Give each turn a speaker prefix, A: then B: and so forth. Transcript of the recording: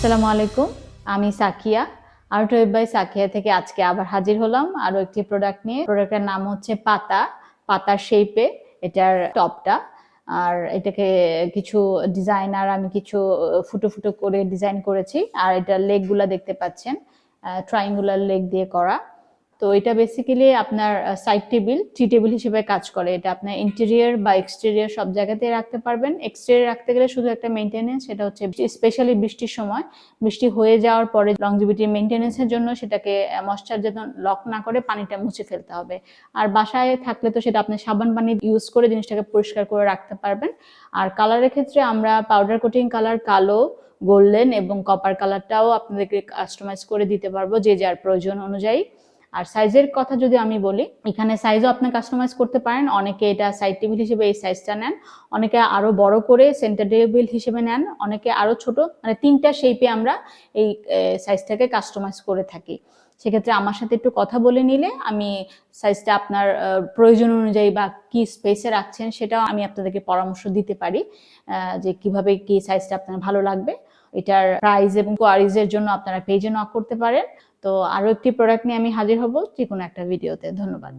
A: আসসালামু আলাইকুম। আমি Sakiya. Art web by Sakiya থেকে আজকে আবার হাজির হলাম আরও একটি প্রোডাক্ট নিয়ে। প্রোডাক্টের নাম হচ্ছে পাতা। পাতার শেপে এটার টপটা আর এটাকে কিছু ডিজাইনার আমি কিছু ফুটো ফুটো করে ডিজাইন করেছি। আর এটার লেগগুলা দেখতে পাচ্ছেন ট্রাইঙ্গুলার লেগ দিয়ে করা। তো এটা বেসিক্যালি আপনার সাইড টেবিল টি টেবিল হিসেবে কাজ করে। এটা আপনার ইন্টেরিয়ার বা এক্সটেরিয়ার সব জায়গাতে রাখতে পারবেন। এক্সটেরিয়ার রাখতে গেলে শুধু একটা মেনটেনেন্স সেটা হচ্ছে স্পেশালি বৃষ্টির সময়। বৃষ্টি হয়ে যাওয়ার পরে লংজিভিটি মেনটেনেন্সের জন্য সেটাকে ময়শ্চার যেন লক না করে পানিটা মুছে ফেলতে হবে। আর বাসায় থাকলে তো সেটা আপনি সাবান পানি ইউজ করে জিনিসটাকে পরিষ্কার করে রাখতে পারবেন। আর কালারের ক্ষেত্রে আমরা পাউডার কোটিং কালার কালো গোল্ডেন এবং কপার কালারটাও আপনাদেরকে কাস্টমাইজ করে দিতে পারব যে যার প্রয়োজন অনুযায়ী। আর সাইজের কথা যদি আমি বলি, এখানে সাইজও আপনি কাস্টমাইজ করতে পারেন। অনেকে এটা সাইড টেবিল হিসেবে এই সাইজটা নেন। অনেকে আরও বড় করে সেন্টার টেবিল হিসেবে নেন। অনেকে আরও ছোট মানে তিনটা শেপে আমরা এই সাইজটাকে কাস্টমাইজ করে থাকি। সেক্ষেত্রে আমার সাথে একটু কথা বলে নিলে আমি সাইজটা আপনার প্রয়োজন অনুযায়ী বা কি স্পেসে রাখছেন সেটাও আমি আপনাদেরকে পরামর্শ দিতে পারি যে কীভাবে কি সাইজটা আপনার ভালো লাগবে। এটার প্রাইস এবং কোয়ারিজের জন্য আপনারা পেজে নক করতে পারেন। তো আরও একটি প্রোডাক্ট নিয়ে আমি হাজির হব, যে কোনো একটা ভিডিওতে ধন্যবাদ।